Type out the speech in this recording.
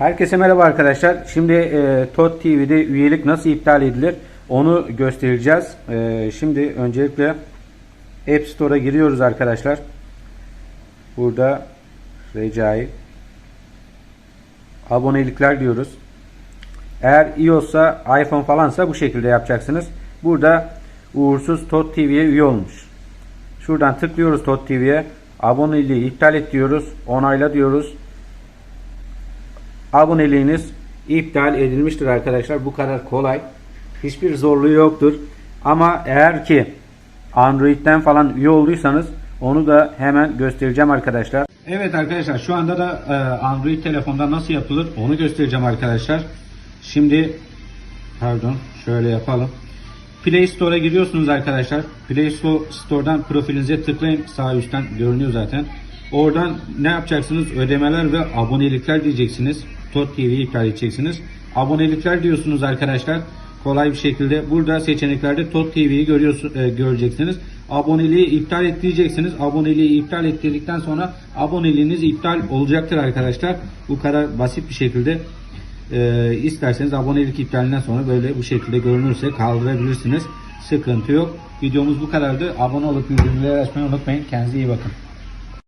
Herkese merhaba arkadaşlar. Şimdi e, TOT TV'de üyelik nasıl iptal edilir onu göstereceğiz. E, şimdi öncelikle App Store'a giriyoruz arkadaşlar. Burada Recai abonelikler diyoruz. Eğer iOS'sa iPhone falansa bu şekilde yapacaksınız. Burada uğursuz TOT TV'ye üye olmuş. Şuradan tıklıyoruz TOT TV'ye. Aboneliği iptal et diyoruz. Onayla diyoruz aboneliğiniz iptal edilmiştir arkadaşlar. Bu kadar kolay. Hiçbir zorluğu yoktur. Ama eğer ki Android'den falan üye olduysanız onu da hemen göstereceğim arkadaşlar. Evet arkadaşlar şu anda da e, Android telefonda nasıl yapılır onu göstereceğim arkadaşlar. Şimdi pardon şöyle yapalım. Play Store'a giriyorsunuz arkadaşlar. Play Store'dan profilinize tıklayın. Sağ üstten görünüyor zaten. Oradan ne yapacaksınız? Ödemeler ve abonelikler diyeceksiniz. TOT TV'yi iptal edeceksiniz. Abonelikler diyorsunuz arkadaşlar. Kolay bir şekilde burada seçeneklerde TOT TV'yi e, göreceksiniz. Aboneliği iptal et diyeceksiniz. Aboneliği iptal ettirdikten sonra aboneliğiniz iptal olacaktır arkadaşlar. Bu kadar basit bir şekilde e, isterseniz abonelik iptalinden sonra böyle bu şekilde görünürse kaldırabilirsiniz. Sıkıntı yok. Videomuz bu kadardı. Abone olup bildirimleri açmayı unutmayın. Kendinize iyi bakın.